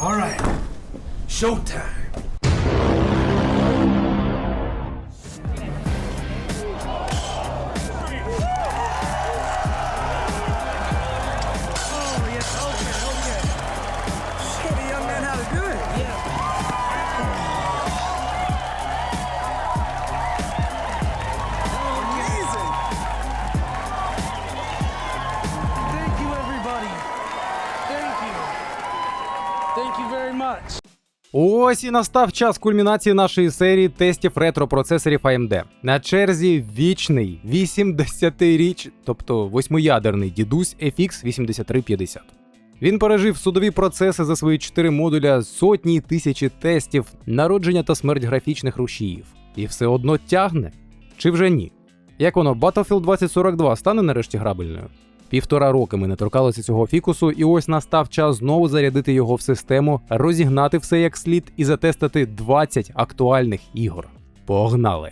All right. Showtime. Ось і настав час кульмінації нашої серії тестів ретро-процесорів AMD. На черзі вічний 80-річ, тобто восьмиядерний дідусь FX 8350. Він пережив судові процеси за свої 4 модуля, сотні тисячі тестів, народження та смерть графічних рушіїв. І все одно тягне. Чи вже ні? Як воно, Battlefield 2042 стане нарешті грабельною? Півтора роки ми не торкалися цього фікусу, і ось настав час знову зарядити його в систему, розігнати все як слід і затестити 20 актуальних ігор. Погнали!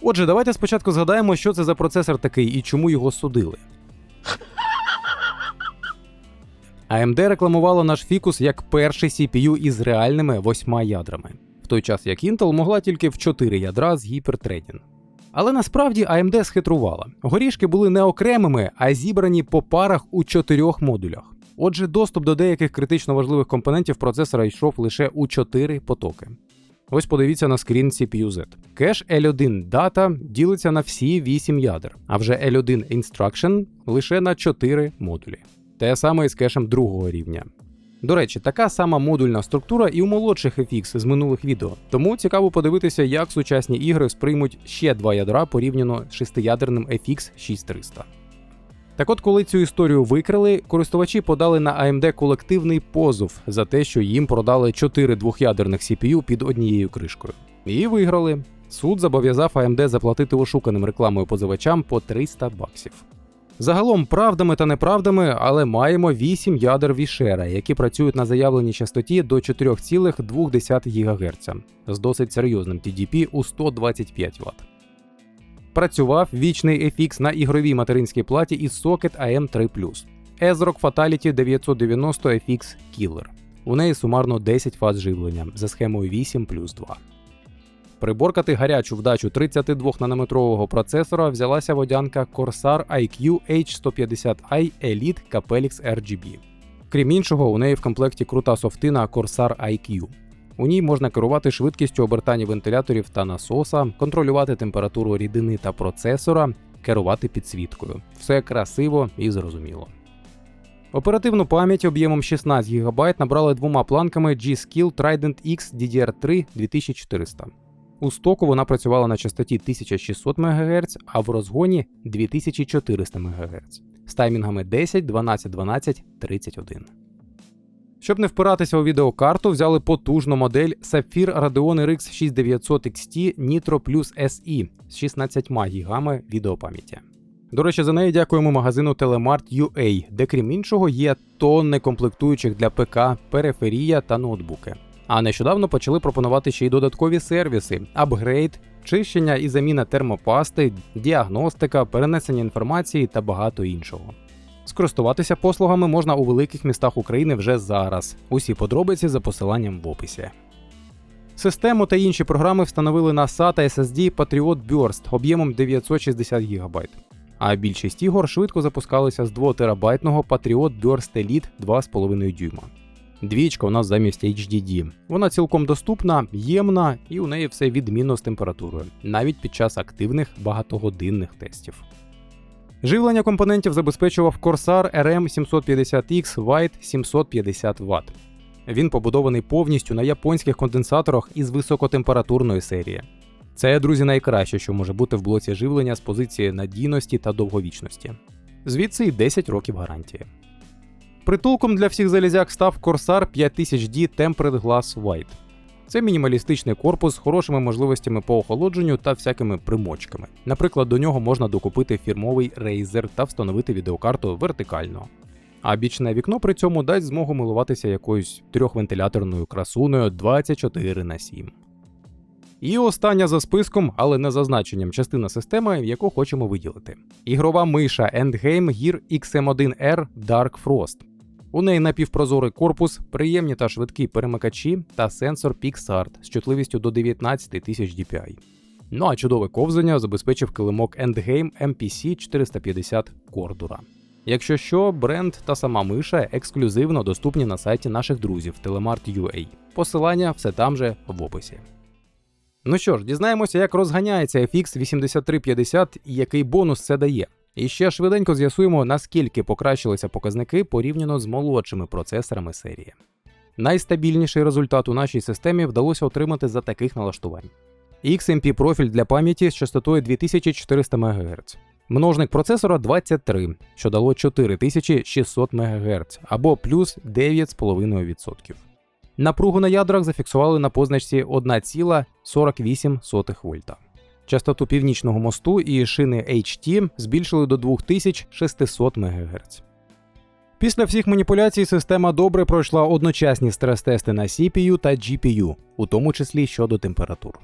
Отже, давайте спочатку згадаємо, що це за процесор такий і чому його судили. AMD рекламувала наш фікус як перший CPU із реальними восьма ядрами, в той час як Intel могла тільки в 4 ядра з гіпертредін. Але насправді AMD схитрувала. Горішки були не окремими, а зібрані по парах у чотирьох модулях. Отже, доступ до деяких критично важливих компонентів процесора йшов лише у 4 потоки. Ось подивіться на скрін CPU-Z. Кеш L1 Data ділиться на всі 8 ядер, а вже L1 Instruction лише на 4 модулі. Те саме і з кешем другого рівня. До речі, така сама модульна структура і у молодших FX з минулих відео. Тому цікаво подивитися, як сучасні ігри сприймуть ще два ядра порівняно з шестиядерним FX 6300. Так от, коли цю історію викрили, користувачі подали на AMD колективний позов за те, що їм продали 4 двох'ядерних CPU під однією кришкою. І виграли. Суд зобов'язав AMD заплатити ошуканим рекламою позивачам по 300 баксів. Загалом правдами та неправдами, але маємо 8 ядер Вішера, які працюють на заявленій частоті до 4,2 ГГц з досить серйозним TDP у 125 Вт. Працював вічний FX на ігровій материнській платі із Socket AM3 Ezrock Fatality 990 FX Killer. У неї сумарно 10 фаз живлення за схемою 8 плюс 2. Приборкати гарячу вдачу 32-нанометрового процесора взялася водянка Corsair IQ H150i Elite Capelix RGB. Крім іншого, у неї в комплекті крута софтина Corsair IQ. У ній можна керувати швидкістю обертання вентиляторів та насоса, контролювати температуру рідини та процесора, керувати підсвіткою. Все красиво і зрозуміло. Оперативну пам'ять об'ємом 16 ГБ набрали двома планками G-Skill Trident X DDR3 2400. У стоку вона працювала на частоті 1600 МГц, а в розгоні 2400 МГц з таймінгами 10, 12, 12, 31. Щоб не впиратися у відеокарту, взяли потужну модель Sapphire Radeon RX 6900 XT Nitro Plus SE з 16 ГБ відеопам'яті. До речі, за неї дякуємо магазину Telemart.ua, де крім іншого є тонни комплектуючих для ПК, периферія та ноутбуки. А нещодавно почали пропонувати ще й додаткові сервіси: апгрейд, чищення і заміна термопасти, діагностика, перенесення інформації та багато іншого. Скористуватися послугами можна у великих містах України вже зараз. Усі подробиці за посиланням в описі. Систему та інші програми встановили на SATA SSD Patriot Burst об'ємом 960 ГБ. А більшість ігор швидко запускалися з 2 терабайтного Patriot Burst Elite 2,5 дюйма. Двічка у нас замість HDD. Вона цілком доступна, ємна і у неї все відмінно з температурою, навіть під час активних багатогодинних тестів. Живлення компонентів забезпечував Corsair RM750X White 750 Вт. Він побудований повністю на японських конденсаторах із високотемпературної серії. Це, друзі, найкраще, що може бути в блоці живлення з позиції надійності та довговічності. Звідси й 10 років гарантії. Притулком для всіх залізяк став Corsair 5000D Tempered Glass White. Це мінімалістичний корпус з хорошими можливостями по охолодженню та всякими примочками. Наприклад, до нього можна докупити фірмовий Razer та встановити відеокарту вертикально. А бічне вікно при цьому дасть змогу милуватися якоюсь трьохвентиляторною красуною 24 на 7. І остання за списком, але не за значенням, частина системи, яку хочемо виділити. Ігрова миша Endgame Gear XM1R Dark Frost. У неї напівпрозорий корпус, приємні та швидкі перемикачі та сенсор PixArt з чутливістю до 19 тисяч DPI. Ну а чудове ковзання забезпечив килимок Endgame MPC 450 Кордура. Якщо що, бренд та сама миша ексклюзивно доступні на сайті наших друзів Telemart.ua. Посилання все там же в описі. Ну що ж, дізнаємося, як розганяється FX 8350 і який бонус це дає. І ще швиденько з'ясуємо, наскільки покращилися показники порівняно з молодшими процесорами серії. Найстабільніший результат у нашій системі вдалося отримати за таких налаштувань. XMP профіль для пам'яті з частотою 2400 МГц. Множник процесора 23, що дало 4600 МГц або плюс 9,5%. Напругу на ядрах зафіксували на позначці 1,48 вольта. Частоту північного мосту і шини HT збільшили до 2600 МГц. Після всіх маніпуляцій система добре пройшла одночасні стрес-тести на CPU та GPU, у тому числі щодо температур.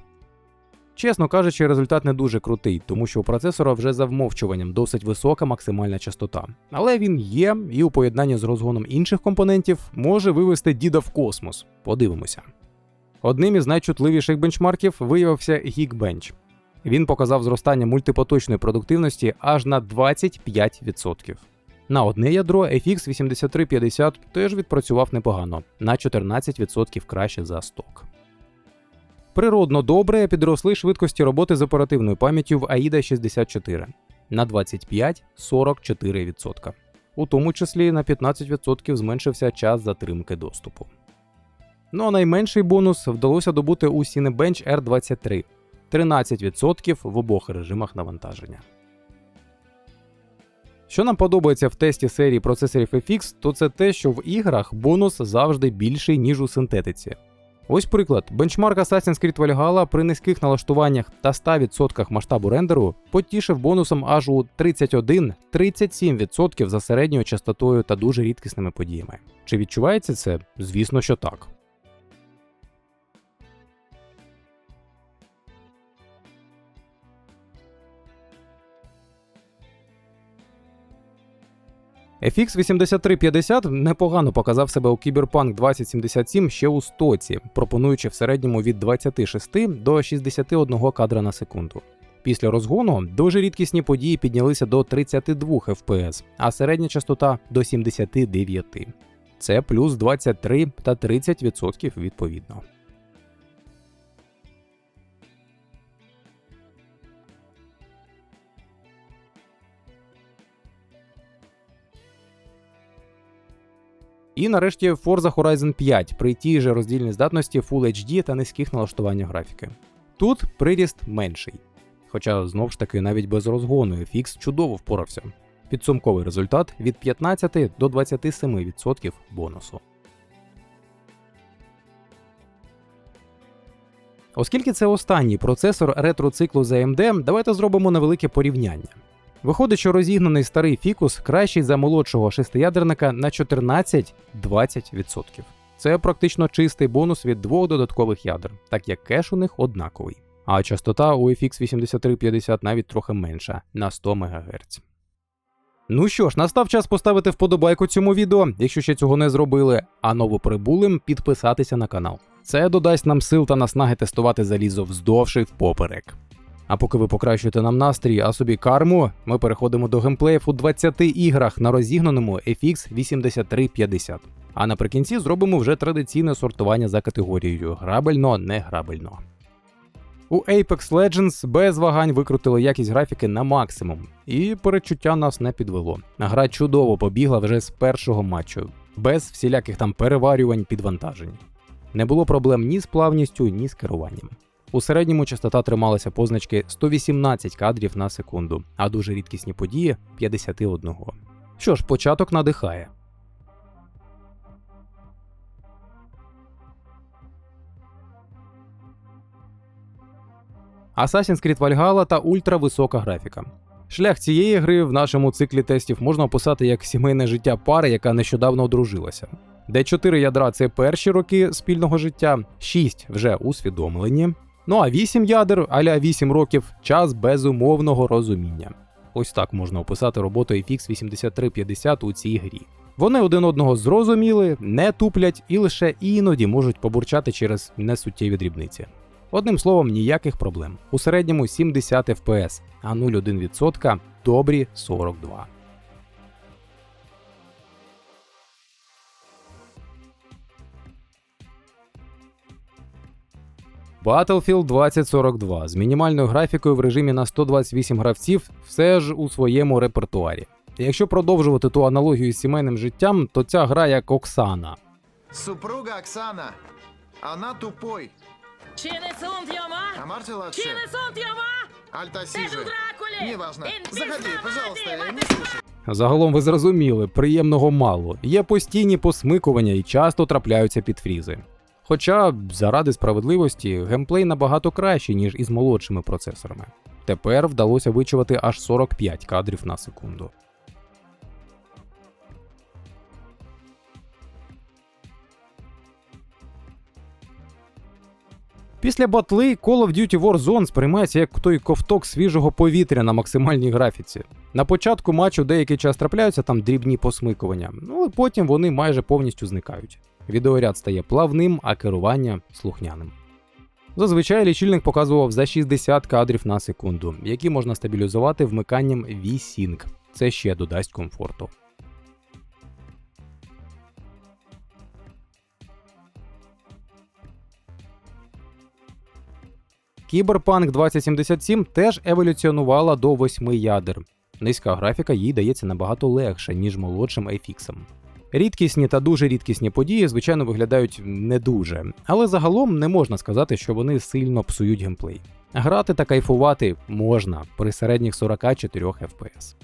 Чесно кажучи, результат не дуже крутий, тому що у процесора вже за вмовчуванням досить висока максимальна частота. Але він є і у поєднанні з розгоном інших компонентів може вивести діда в космос. Подивимося. Одним із найчутливіших бенчмарків виявився Geekbench. Він показав зростання мультипоточної продуктивності аж на 25%. На одне ядро FX 8350 теж відпрацював непогано на 14% краще за сток. Природно добре підросли швидкості роботи з оперативною пам'яттю в AIDA 64 на 25-44%. У тому числі на 15% зменшився час затримки доступу. Ну а найменший бонус вдалося добути у Cinebench R23 13% в обох режимах навантаження. Що нам подобається в тесті серії процесорів FX, то це те, що в іграх бонус завжди більший, ніж у синтетиці. Ось приклад: бенчмарк Assassin's Creed Valhalla при низьких налаштуваннях та 100% масштабу рендеру потішив бонусом аж у 31-37% за середньою частотою та дуже рідкісними подіями. Чи відчувається це? Звісно, що так. FX 8350 непогано показав себе у Cyberpunk 2077 ще у стоці, пропонуючи в середньому від 26 до 61 кадра на секунду. Після розгону дуже рідкісні події піднялися до 32 FPS, а середня частота до 79. Це плюс 23 та 30% відповідно. І нарешті Forza Horizon 5 при тій же роздільній здатності Full HD та низьких налаштуваннях графіки. Тут приріст менший. Хоча знов ж таки навіть без розгону FX чудово впорався. Підсумковий результат від 15 до 27% бонусу. Оскільки це останній процесор ретро-циклу AMD, давайте зробимо невелике порівняння. Виходить, що розігнаний старий фікус кращий за молодшого шестиядерника на 14-20%. Це практично чистий бонус від двох додаткових ядер, так як кеш у них однаковий. А частота у FX 8350 навіть трохи менша на 100 МГц. Ну що ж, настав час поставити вподобайку цьому відео, якщо ще цього не зробили, а новоприбулим підписатися на канал. Це додасть нам сил та наснаги тестувати залізо вздовж і впоперек. А поки ви покращуєте нам настрій, а собі карму, ми переходимо до геймплеїв у 20 іграх на розігнаному FX 8350. А наприкінці зробимо вже традиційне сортування за категорією грабельно, не грабельно. У Apex Legends без вагань викрутили якість графіки на максимум, і перечуття нас не підвело. Гра чудово побігла вже з першого матчу, без всіляких там переварювань підвантажень. Не було проблем ні з плавністю, ні з керуванням. У середньому частота трималася позначки 118 кадрів на секунду, а дуже рідкісні події 51. Що ж, початок надихає. Assassin's Creed Valhalla та ультрависока графіка. Шлях цієї гри в нашому циклі тестів можна описати як сімейне життя пари, яка нещодавно одружилася. Де 4 ядра це перші роки спільного життя, 6 вже усвідомлені, Ну а 8 ядер аля 8 років час безумовного розуміння. Ось так можна описати роботу FX 8350 у цій грі. Вони один одного зрозуміли, не туплять і лише іноді можуть побурчати через несуттєві дрібниці. Одним словом, ніяких проблем. У середньому 70 FPS, а 0,1% добрі 42. Battlefield 2042 з мінімальною графікою в режимі на 128 гравців все ж у своєму репертуарі. Якщо продовжувати ту аналогію з сімейним життям, то ця гра як Оксана. Супруга Оксана. Она тупой. ¿Quiénes son, tío Ma? А Марти младше. ¿Quiénes son, tío Альта ¡Es Сижи. un Drácula! Неважно. ¡En Заходи, пожалуйста, я не слушаю. Загалом ви зрозуміли, приємного мало. Є постійні посмикування і часто трапляються підфрізи. Хоча, заради справедливості, геймплей набагато кращий, ніж із молодшими процесорами. Тепер вдалося вичувати аж 45 кадрів на секунду. Після батли Call of Duty Warzone сприймається як той ковток свіжого повітря на максимальній графіці. На початку матчу деякий час трапляються там дрібні посмикування, ну але потім вони майже повністю зникають. Відеоряд стає плавним, а керування слухняним. Зазвичай лічильник показував за 60 кадрів на секунду, які можна стабілізувати вмиканням V-Sync. Це ще додасть комфорту. Кіберпанк 2077 теж еволюціонувала до 8 ядер. Низька графіка їй дається набагато легше, ніж молодшим FX. Рідкісні та дуже рідкісні події, звичайно, виглядають не дуже, але загалом не можна сказати, що вони сильно псують геймплей. Грати та кайфувати можна при середніх 44 FPS.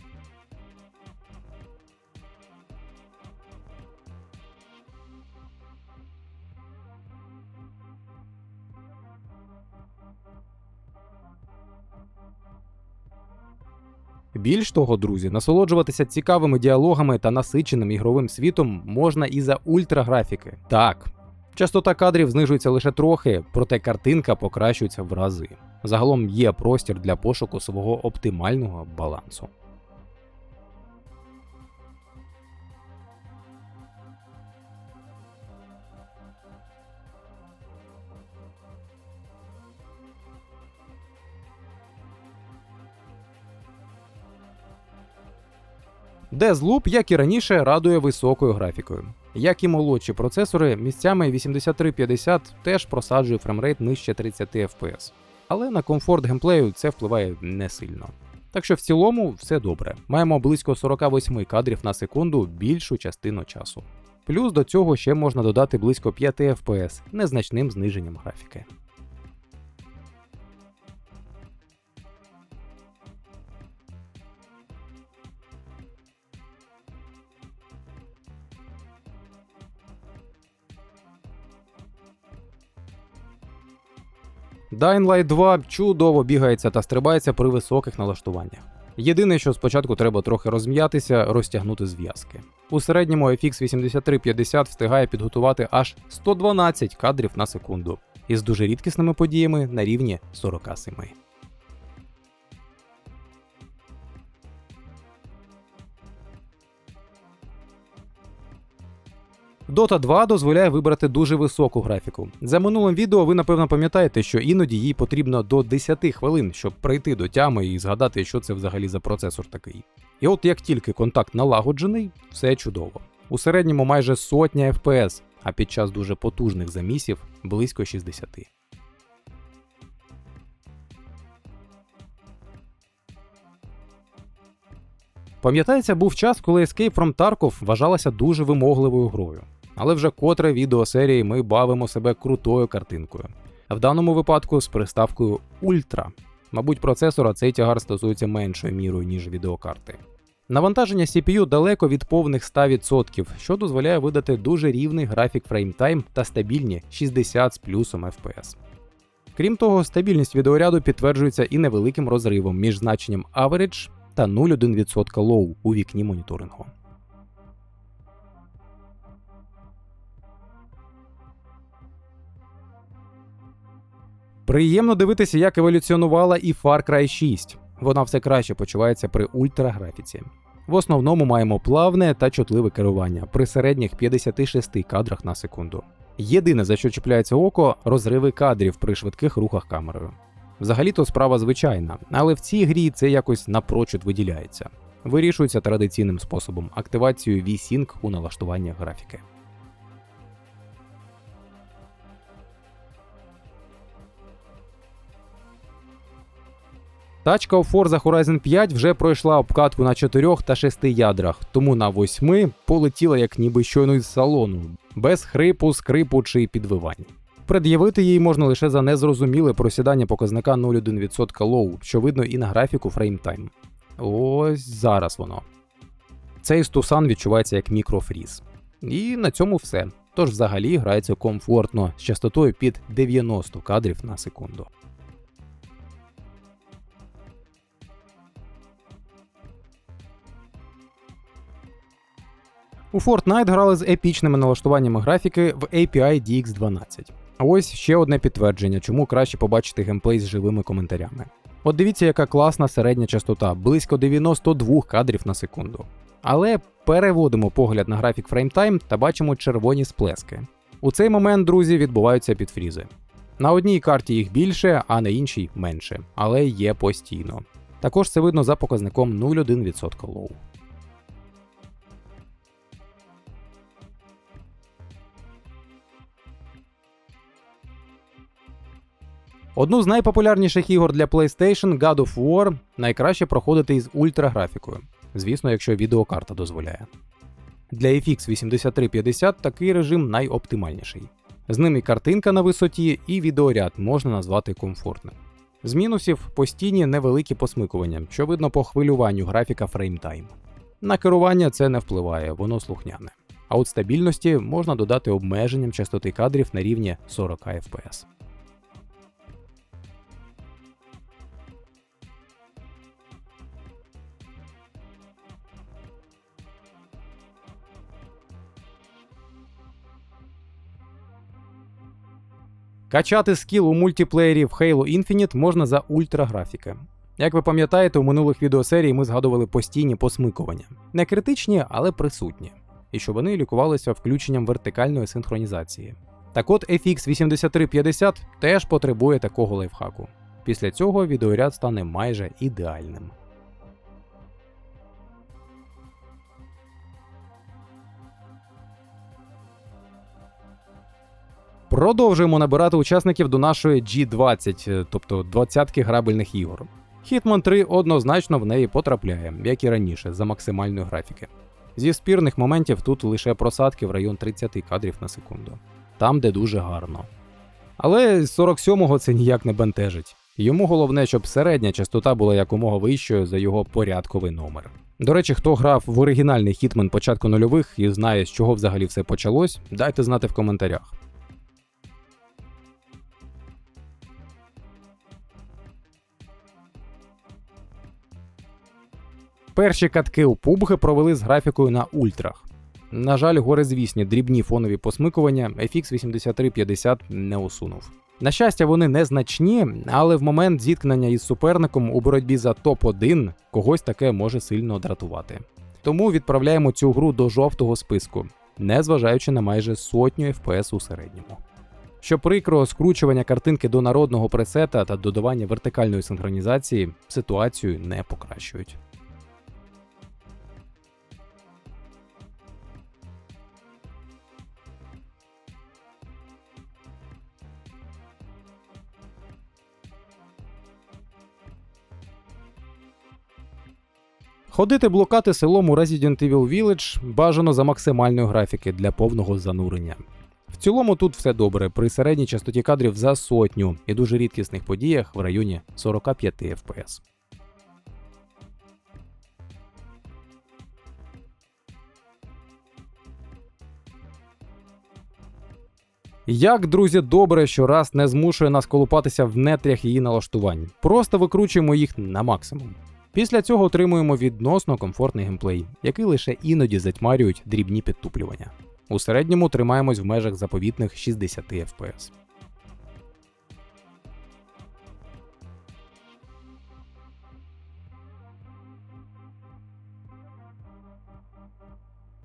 Більш того, друзі, насолоджуватися цікавими діалогами та насиченим ігровим світом можна і за ультраграфіки. Так, частота кадрів знижується лише трохи, проте картинка покращується в рази. Загалом є простір для пошуку свого оптимального балансу. Deathloop, як і раніше, радує високою графікою. Як і молодші процесори, місцями 8350 теж просаджує фреймрейт нижче 30 FPS. Але на комфорт геймплею це впливає не сильно. Так що в цілому все добре. Маємо близько 48 кадрів на секунду більшу частину часу. Плюс до цього ще можна додати близько 5 FPS незначним зниженням графіки. Dying Light 2 чудово бігається та стрибається при високих налаштуваннях. Єдине, що спочатку треба трохи розм'ятися, розтягнути зв'язки. У середньому FX 8350 встигає підготувати аж 112 кадрів на секунду, із дуже рідкісними подіями на рівні 47. Dota 2 дозволяє вибрати дуже високу графіку. За минулим відео ви напевно пам'ятаєте, що іноді їй потрібно до 10 хвилин, щоб прийти до тями і згадати, що це взагалі за процесор такий. І от як тільки контакт налагоджений, все чудово. У середньому майже сотня FPS, а під час дуже потужних замісів близько 60. Пам'ятається, був час, коли Escape from Tarkov вважалася дуже вимогливою грою. Але вже котре відео серії ми бавимо себе крутою картинкою. В даному випадку з приставкою Ультра. Мабуть, процесора цей тягар стосується меншою мірою, ніж відеокарти. Навантаження CPU далеко від повних 100%, що дозволяє видати дуже рівний графік фреймтайм та стабільні 60 з плюсом FPS. Крім того, стабільність відеоряду підтверджується і невеликим розривом між значенням Average та 0,1% Low у вікні моніторингу. Приємно дивитися, як еволюціонувала і Far Cry 6. Вона все краще почувається при ультраграфіці. В основному маємо плавне та чутливе керування при середніх 56 кадрах на секунду. Єдине, за що чіпляється око, розриви кадрів при швидких рухах камерою. Взагалі-то справа звичайна, але в цій грі це якось напрочуд виділяється. Вирішується традиційним способом активацією V-Sync у налаштуваннях графіки. Тачка у Forza Horizon 5 вже пройшла обкатку на 4 та 6 ядрах, тому на 8 полетіла як ніби щойно із салону, без хрипу, скрипу чи підвивань. Пред'явити її можна лише за незрозуміле просідання показника 0,1% лоу, що видно і на графіку FrameTime. Ось зараз воно. Цей стусан відчувається як мікрофріз. І на цьому все. Тож взагалі грається комфортно з частотою під 90 кадрів на секунду. У Fortnite грали з епічними налаштуваннями графіки в API DX12. А ось ще одне підтвердження, чому краще побачити геймплей з живими коментарями. От дивіться, яка класна середня частота, близько 92 кадрів на секунду. Але переводимо погляд на графік фреймтайм та бачимо червоні сплески. У цей момент, друзі, відбуваються підфрізи. На одній карті їх більше, а на іншій менше, але є постійно. Також це видно за показником 0,1% лоу. Одну з найпопулярніших ігор для PlayStation God of War найкраще проходити із ультраграфікою, звісно, якщо відеокарта дозволяє. Для FX 8350 такий режим найоптимальніший. З ним і картинка на висоті, і відеоряд можна назвати комфортним. З мінусів постійні невеликі посмикування, що видно по хвилюванню графіка FrameTime. На керування це не впливає, воно слухняне. А от стабільності можна додати обмеженням частоти кадрів на рівні 40 FPS. Качати скіл у мультиплеєрі в Halo Infinite можна за ультраграфіки. Як ви пам'ятаєте, у минулих відеосерій ми згадували постійні посмикування. Не критичні, але присутні. І що вони лікувалися включенням вертикальної синхронізації. Так от FX 8350 теж потребує такого лайфхаку. Після цього відеоряд стане майже ідеальним. Продовжуємо набирати учасників до нашої G20, е, тобто двадцятки грабельних ігор. Hitman 3 однозначно в неї потрапляє, як і раніше, за максимальної графіки. Зі спірних моментів тут лише просадки в район 30 кадрів на секунду, там, де дуже гарно. Але з 47-го це ніяк не бентежить. Йому головне, щоб середня частота була якомога вищою за його порядковий номер. До речі, хто грав в оригінальний Hitman початку нульових і знає, з чого взагалі все почалось, дайте знати в коментарях. Перші катки у PUBG провели з графікою на ультрах. На жаль, горизвісні дрібні фонові посмикування FX 8350 не усунув. На щастя, вони незначні, але в момент зіткнення із суперником у боротьбі за топ-1 когось таке може сильно дратувати. Тому відправляємо цю гру до жовтого списку, незважаючи на майже сотню FPS у середньому. Що прикро, скручування картинки до народного пресета та додавання вертикальної синхронізації ситуацію не покращують. Ходити блукати селом у Resident Evil Village бажано за максимальної графіки для повного занурення. В цілому тут все добре, при середній частоті кадрів за сотню і дуже рідкісних подіях в районі 45 FPS. Як, друзі, добре, що раз не змушує нас колупатися в нетрях її налаштувань. Просто викручуємо їх на максимум. Після цього отримуємо відносно комфортний геймплей, який лише іноді затьмарюють дрібні підтуплювання. У середньому тримаємось в межах заповітних 60 FPS.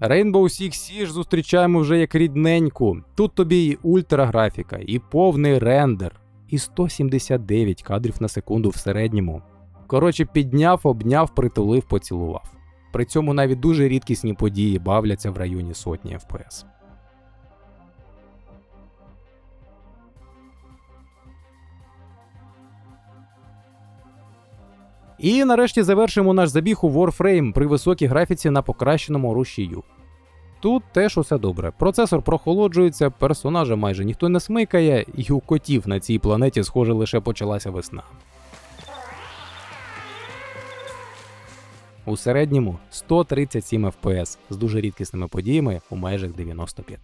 Rainbow Six Siege зустрічаємо вже як рідненьку. Тут тобі і ультраграфіка, і повний рендер, і 179 кадрів на секунду в середньому. Коротше, підняв, обняв, притулив, поцілував. При цьому навіть дуже рідкісні події бавляться в районі сотні FPS. І нарешті завершимо наш забіг у Warframe при високій графіці на покращеному рушію. Тут теж усе добре. Процесор прохолоджується, персонажа майже ніхто не смикає, і у котів на цій планеті, схоже, лише почалася весна. У середньому 137 FPS з дуже рідкісними подіями у межах 95.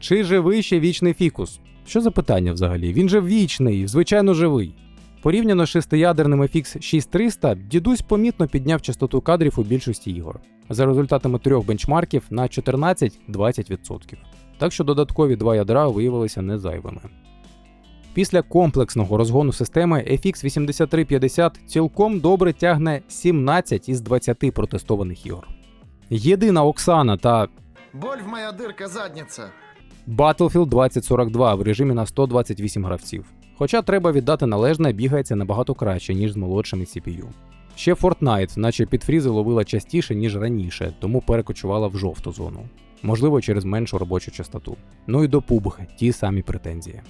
Чи живий ще вічний фікус? Що за питання взагалі? Він же вічний, звичайно живий. Порівняно з шестиядерним FX 6300, дідусь помітно підняв частоту кадрів у більшості ігор. За результатами трьох бенчмарків на 14-20%. Так що додаткові два ядра виявилися незайвими. Після комплексного розгону системи FX 8350 цілком добре тягне 17 із 20 протестованих ігор. Єдина Оксана та Боль в моя дырка задница. Battlefield 2042 в режимі на 128 гравців. Хоча треба віддати належне, бігається набагато краще, ніж з молодшими CPU. Ще Fortnite, наче підфрізи ловила частіше, ніж раніше, тому перекочувала в жовту зону. Можливо, через меншу робочу частоту. Ну і до PUBG ті самі претензії.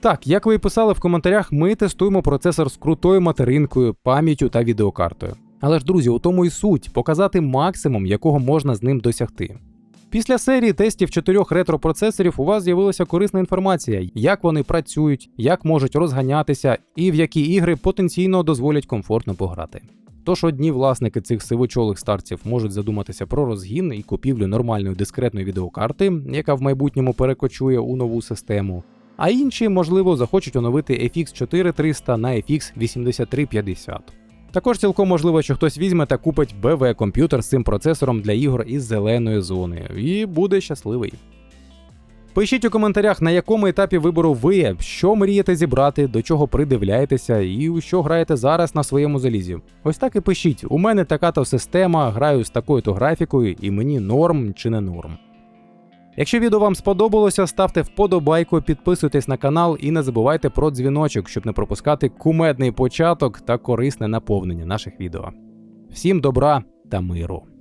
Так, як ви і писали в коментарях, ми тестуємо процесор з крутою материнкою, пам'яттю та відеокартою. Але ж, друзі, у тому і суть показати максимум, якого можна з ним досягти. Після серії тестів чотирьох ретропроцесорів у вас з'явилася корисна інформація, як вони працюють, як можуть розганятися і в які ігри потенційно дозволять комфортно пограти. Тож одні власники цих сивочолих старців можуть задуматися про розгін і купівлю нормальної дискретної відеокарти, яка в майбутньому перекочує у нову систему. А інші, можливо, захочуть оновити FX 4300 на FX 8350. Також цілком можливо, що хтось візьме та купить BV комп'ютер з цим процесором для ігор із зеленої зони і буде щасливий. Пишіть у коментарях, на якому етапі вибору ви, що мрієте зібрати, до чого придивляєтеся і у що граєте зараз на своєму залізі. Ось так і пишіть: у мене така то система, граю з такою-то графікою, і мені норм чи не норм. Якщо відео вам сподобалося, ставте вподобайку, підписуйтесь на канал і не забувайте про дзвіночок, щоб не пропускати кумедний початок та корисне наповнення наших відео. Всім добра та миру!